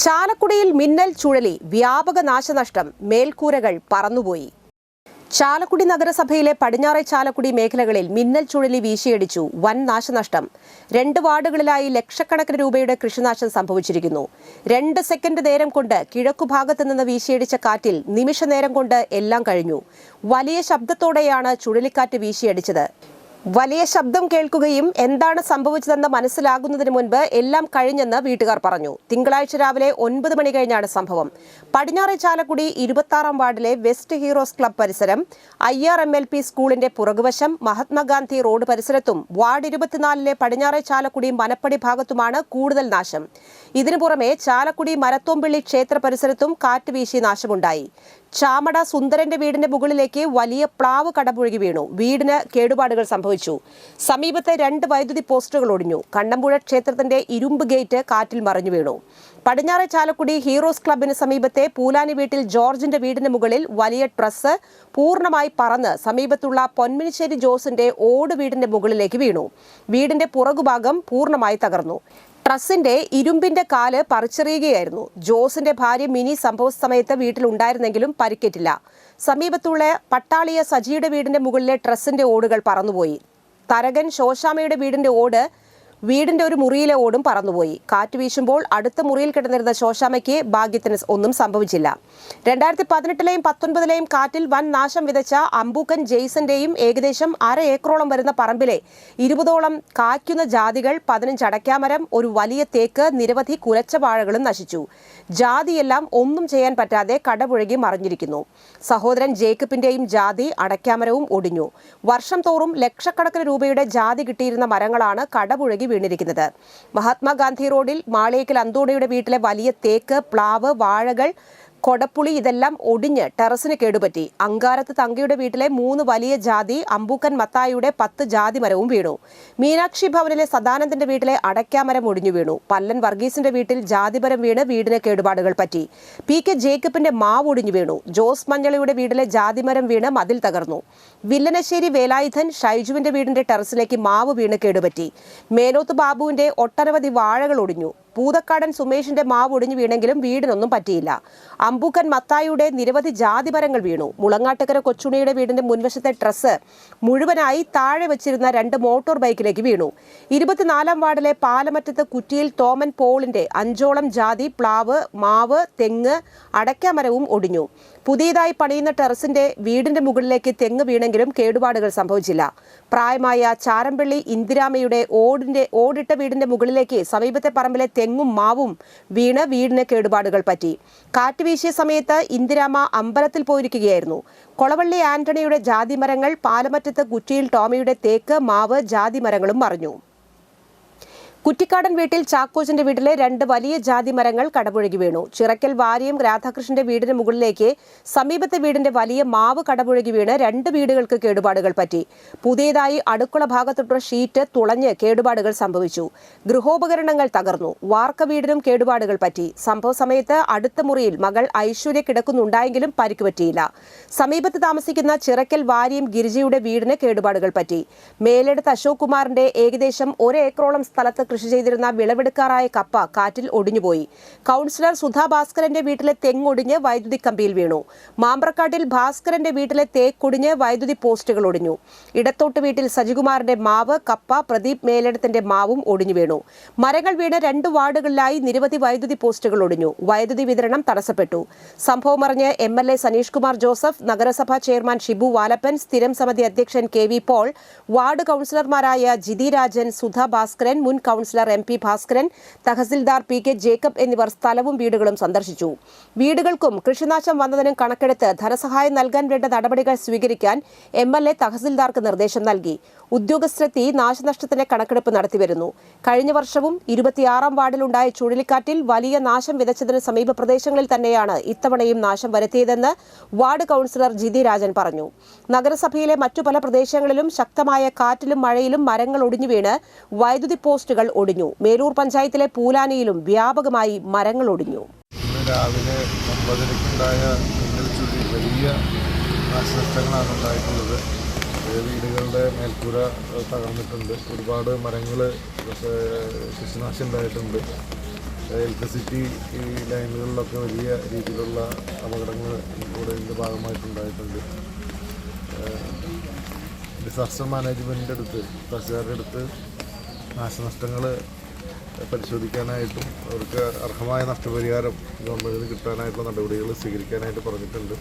ചാലക്കുടിയിൽ മിന്നൽ ചുഴലി വ്യാപക നാശനഷ്ടം മേൽക്കൂരകൾ പറന്നുപോയി. ചാലക്കുടി നഗരസഭയിലെ പടിഞ്ഞാറെ ചാലക്കുടി മേഖലകളിൽ മിന്നൽ ചുഴലി വീശിയടിച്ചു വൻ നാശനഷ്ടം. രണ്ട് വാർഡുകളിലായി ലക്ഷക്കണക്കിന് രൂപയുടെ കൃഷിനാശം സംഭവിച്ചിരിക്കുന്നു. രണ്ട് സെക്കൻഡ് നേരം കൊണ്ട് കിഴക്കുഭാഗത്ത് നിന്ന് വീശിയടിച്ച കാറ്റിൽ നിമിഷ നേരം കൊണ്ട് എല്ലാം കഴിഞ്ഞു. വലിയ ശബ്ദത്തോടെയാണ് ചുഴലിക്കാറ്റ് വീശിയടിച്ചത്. വലിയ ശബ്ദം കേൾക്കുകയും എന്താണ് സംഭവിച്ചതെന്ന് മനസ്സിലാകുന്നതിന് മുൻപ് എല്ലാം കഴിഞ്ഞെന്ന് വീട്ടുകാർ പറഞ്ഞു. തിങ്കളാഴ്ച രാവിലെ ഒൻപത് മണി കഴിഞ്ഞാണ് സംഭവം. പടിഞ്ഞാറെ ചാലക്കുടി ഇരുപത്താറാം വാർഡിലെ വെസ്റ്റ് ഹീറോസ് ക്ലബ് പരിസരം I R M L P സ്കൂളിന്റെ പുറകുവശം മഹാത്മാഗാന്ധി റോഡ് പരിസരത്തും വാർഡ് ഇരുപത്തിനാലിലെ പടിഞ്ഞാറെ ചാലക്കുടി മനപ്പടി ഭാഗത്തുമാണ് കൂടുതൽ നാശം. ഇതിനു പുറമെ ചാലക്കുടി മരത്തോമ്പിള്ളി ക്ഷേത്ര പരിസരത്തും കാറ്റ് വീശി നാശമുണ്ടായി. ചാമട സുന്ദരന്റെ വീടിന്റെ മുകളിലേക്ക് വലിയ പ്ലാവ് കടപുഴകി വീണു. വീടിന് കേടുപാടുകൾ സംഭവിച്ചു. സമീപത്തെ രണ്ട് വൈദ്യുതി പോസ്റ്റുകൾ ഒടിഞ്ഞു. കണ്ണമ്പുഴ ക്ഷേത്രത്തിന്റെ ഇരുമ്പ് ഗേറ്റ് കാറ്റിൽ മറിഞ്ഞു വീണു. പടിഞ്ഞാറെ ചാലക്കുടി ഹീറോസ് ക്ലബിന് സമീപത്തെ പൂലാനി വീട്ടിൽ ജോർജിന്റെ വീടിന് മുകളിൽ വലിയ ട്രസ് പൂർണമായി പറന്ന് സമീപത്തുള്ള പൊന്മിനിശ്ശേരി ജോസിന്റെ ഓട് വീടിന്റെ മുകളിലേക്ക് വീണു. വീടിന്റെ പുറകുഭാഗം പൂർണമായി തകർന്നു. ട്രസ്സിന്റെ ഇരുമ്പിന്റെ കാൽ പറിച്ചെറിയുകയായിരുന്നു. ജോസിന്റെ ഭാര്യ മിനി സംഭവ സമയത്ത് വീട്ടിലുണ്ടായിരുന്നെങ്കിലും പരിക്കേറ്റില്ല. സമീപത്തുള്ള പട്ടാളിയ സജിയുടെ വീടിന്റെ മുകളിലെ ട്രസ്സിന്റെ ഓടുകൾ പറന്നുപോയി. തരകൻ ശോശാമയുടെ വീടിന്റെ ഓട് വീടിന്റെ ഒരു മുറിയിലെ ഓടും പറന്നുപോയി. കാറ്റ് വീശുമ്പോൾ അടുത്ത മുറിയിൽ കിടന്നിരുന്ന ശോശാമയ്ക്ക് ഭാഗ്യത്തിന് ഒന്നും സംഭവിച്ചില്ല. രണ്ടായിരത്തി പതിനെട്ടിലെയും പത്തൊൻപതിലെയും കാറ്റിൽ വൻ നാശം വിതച്ച അമ്പൂക്കൻ ജെയ്സന്റെയും ഏകദേശം അര ഏക്കറോളം വരുന്ന പറമ്പിലെ ഇരുപതോളം കായ്ക്കുന്ന ജാതികൾ പതിനഞ്ച് അടയ്ക്കാമരം ഒരു വലിയ തേക്ക് നിരവധി കുലച്ച വാഴകളും നശിച്ചു. ജാതിയെല്ലാം ഒന്നും ചെയ്യാൻ പറ്റാതെ കടപുഴകി മറിഞ്ഞിരിക്കുന്നു. സഹോദരൻ ജേക്കബിന്റെയും ജാതി അടയ്ക്കാമരവും ഒടിഞ്ഞു. വർഷം തോറും ലക്ഷക്കണക്കിന് രൂപയുടെ ജാതി കിട്ടിയിരുന്ന മരങ്ങളാണ് കടപുഴകി വീണിരിക്കുന്നത്. മഹാത്മാഗാന്ധി റോഡിൽ മാളേക്കൽ അന്തോണിയുടെ വീട്ടിലെ വലിയ തേക്ക് പ്ലാവ് വാഴകൾ കൊടപ്പുളി ഇതെല്ലാം ഒടിഞ്ഞ് ടെറസിന് കേടുപറ്റി. അങ്കാരത്ത് തങ്കയുടെ വീട്ടിലെ മൂന്ന് വലിയ ജാതി അമ്പൂക്കൻ മത്തായിയുടെ പത്ത് ജാതി മരവും വീണു. മീനാക്ഷി ഭവനിലെ സദാനന്ദന്റെ വീട്ടിലെ അടയ്ക്കാമരം ഒടിഞ്ഞു വീണു. പല്ലൻ വർഗീസിന്റെ വീട്ടിൽ ജാതിമരം വീണ് വീടിന് കേടുപാടുകൾ പറ്റി. പി കെ ജേക്കബിന്റെ മാവ് ഒടിഞ്ഞു വീണു. ജോസ് മഞ്ഞളിയുടെ വീട്ടിലെ ജാതിമരം വീണ് മതിൽ തകർന്നു. വില്ലനശ്ശേരി വേലായുധൻ ഷൈജുവിന്റെ വീടിന്റെ ടെറസിലേക്ക് മാവ് വീണ് കേടുപറ്റി. മേലോത്ത് ബാബുവിന്റെ ഒട്ടനവധി വാഴകൾ ഒടിഞ്ഞു. പൂതക്കാടൻ സുമേഷിന്റെ മാവ് ഒടിഞ്ഞു വീണെങ്കിലും വീടിനൊന്നും പറ്റിയില്ല. അമ്പൂക്കൻ മത്തായിയുടെ നിരവധി ജാതിമരങ്ങൾ വീണു. മുളങ്ങാട്ടുകര കൊച്ചുണിയുടെ വീടിന്റെ മുൻവശത്തെ ഡ്രസ് മുഴുവനായി താഴെ വെച്ചിരുന്ന രണ്ട് മോട്ടോർ ബൈക്കിലേക്ക് വീണു. ഇരുപത്തിനാലാം വാർഡിലെ പാലമറ്റത്ത് കുറ്റിയിൽ തോമൻ പോളിന്റെ അഞ്ചോളം ജാതി പ്ലാവ് മാവ് തെങ്ങ് അടയ്ക്കാമരവും ഒടിഞ്ഞു. പുതിയതായി പണിയുന്ന ടെറസിന്റെ വീടിന്റെ മുകളിലേക്ക് തെങ്ങ് വീണെങ്കിലും കേടുപാടുകൾ സംഭവിച്ചില്ല. പ്രായമായ ചാരമ്പള്ളി ഇന്ദിരാമയുടെ ഓടിന്റെ ഓടിട്ട വീടിന്റെ മുകളിലേക്ക് സമീപത്തെ പറമ്പിലെ തെങ്ങും മാവും വീണ് വീടിന് കേടുപാടുകൾ പറ്റി. കാറ്റ് വീശിയ സമയത്ത് ഇന്ദിരാമ അമ്പലത്തിൽ പോയിരിക്കുകയായിരുന്നു. കൊളവള്ളി ആന്റണിയുടെ ജാതിമരങ്ങൾ പാലമറ്റത്ത് കുറ്റിയിൽ ടോമിയുടെ തേക്ക് മാവ് ജാതിമരങ്ങളും മറിഞ്ഞു. കുറ്റിക്കാടൻ വീട്ടിൽ ചാക്കോച്ചന്റെ വീട്ടിലെ രണ്ട് വലിയ ജാതി മരങ്ങൾ കടപുഴകി വീണു. ചിറക്കൽ വാര്യം രാധാകൃഷ്ണന്റെ വീടിന് മുകളിലേക്ക് സമീപത്തെ വീടിന്റെ വലിയ മാവ് കടപുഴകി വീണ് രണ്ട് വീടുകൾക്ക് കേടുപാടുകൾ പറ്റി. പുതിയതായി അടുക്കള ഭാഗത്തുള്ള ഷീറ്റ് തുളഞ്ഞ് കേടുപാടുകൾ സംഭവിച്ചു. ഗൃഹോപകരണങ്ങൾ തകർന്നു. വാർക്ക വീടിനും കേടുപാടുകൾ പറ്റി. സംഭവ സമയത്ത് അടുത്ത മുറിയിൽ മകൾ ഐശ്വര്യ കിടക്കുന്നുണ്ടായെങ്കിലും പരിക്ക് പറ്റിയില്ല. സമീപത്ത് താമസിക്കുന്ന ചിറക്കൽ വാര്യം ഗിരിജയുടെ വീടിന് കേടുപാടുകൾ പറ്റി. മേലെടുത്ത് അശോക് കുമാറിന്റെ ഏകദേശം ഒരു ഏക്കറോളം സ്ഥലത്ത് കൃഷി ചെയ്തിരുന്ന വിളവെടുക്കാറായ കപ്പ കാറ്റിൽ ഒടിഞ്ഞുപോയി. കൗൺസിലർ സുധാ ഭാസ്കരന്റെ വീട്ടിലെ തെങ്ങൊടിഞ്ഞ് വൈദ്യുതി കമ്പിയിൽ വീണു. മാമ്പ്രക്കാട്ടിൽ ഭാസ്കരന്റെ വീട്ടിലെ തേക്കൊടിഞ്ഞ് വൈദ്യുതി പോസ്റ്റുകൾ ഒടിഞ്ഞു. ഇടത്തോട്ട് വീട്ടിൽ സജികുമാറിന്റെ മാവ് കപ്പ പ്രദീപ് മേലിടത്തിന്റെ മാവും ഒടിഞ്ഞു വീണു. മരങ്ങൾ വീണ് രണ്ട് വാർഡുകളിലായി നിരവധി വൈദ്യുതി പോസ്റ്റുകൾ ഒടിഞ്ഞു. വൈദ്യുതി വിതരണം തടസ്സപ്പെട്ടു. സംഭവമറിഞ്ഞ് M L A Saneesh Kumar Joseph നഗരസഭാ ചെയർമാൻ ഷിബു വാലപ്പൻ സ്ഥിരം സമിതി അധ്യക്ഷൻ കെ വി പോൾ വാർഡ് കൌൺസിലർമാരായ ജിതി രാജൻ സുധാ ഭാസ്കരൻ മുൻ councillor M P Bhaskaran tahsildar P K Jacob എന്നിവർ സ്ഥലവും വീടുകളും സന്ദർശിച്ചു. വീടുകൾക്കും കൃഷിനാശം വന്നതിനും കണക്കെടുത്ത് ധനസഹായം നൽകാൻ വേണ്ട നടപടികൾ സ്വീകരിക്കാൻ എം എൽ എ തഹസിൽദാർക്ക് നിർദ്ദേശം നൽകി. ഉദ്യോഗസ്ഥരെത്തി നാശനഷ്ടത്തിന്റെ കണക്കെടുപ്പ് നടത്തിവരുന്നു. കഴിഞ്ഞ വർഷവും ഇരുപത്തിയാറാം വാർഡിലുണ്ടായ ചുഴലിക്കാറ്റിൽ വലിയ നാശം വിതച്ചതിന് സമീപ പ്രദേശങ്ങളിൽ തന്നെയാണ് ഇത്തവണയും നാശം വരുത്തിയതെന്ന് വാർഡ് കൌൺസിലർ ജിതി രാജൻ പറഞ്ഞു. നഗരസഭയിലെ മറ്റു പല പ്രദേശങ്ങളിലും ശക്തമായ കാറ്റിലും മഴയിലും മരങ്ങൾ ഒടിഞ്ഞു വീണ് വൈദ്യുതി പോസ്റ്റുകൾ ഒടിഞ്ഞു. മേലൂർ പഞ്ചായത്തിലെ പൂലാനിയിലും വ്യാപകമായി മരങ്ങൾ ഒടിഞ്ഞു. രാവിലെ ഒമ്പതരയ്ക്കുണ്ടായ വലിയ നാശനഷ്ടങ്ങളാണ് ഉണ്ടായിട്ടുള്ളത്. വീടുകളുടെ മേൽക്കൂര തകർന്നിട്ടുണ്ട്. ഒരുപാട് മരങ്ങൾ കൃഷിനാശം ഉണ്ടായിട്ടുണ്ട്. ഇലക്ട്രിസിറ്റി ഈ ലൈനുകളിലൊക്കെ വലിയ രീതിയിലുള്ള അപകടങ്ങൾ ഇവിടെ ഇതിന്റെ ഭാഗമായിട്ടുണ്ടായിട്ടുണ്ട് ഡിസാസ്റ്റർ മാനേജ്മെന്റിന്റെ അടുത്ത് കർഷകരുടെ അടുത്ത് നാശനഷ്ടങ്ങൾ പരിശോധിക്കാനായിട്ടും അവർക്ക് അർഹമായ നഷ്ടപരിഹാരം ഗവൺമെന്റിന് കിട്ടാനായിട്ടുള്ള നടപടികൾ സ്വീകരിക്കാനായിട്ട് പറഞ്ഞിട്ടുണ്ട്.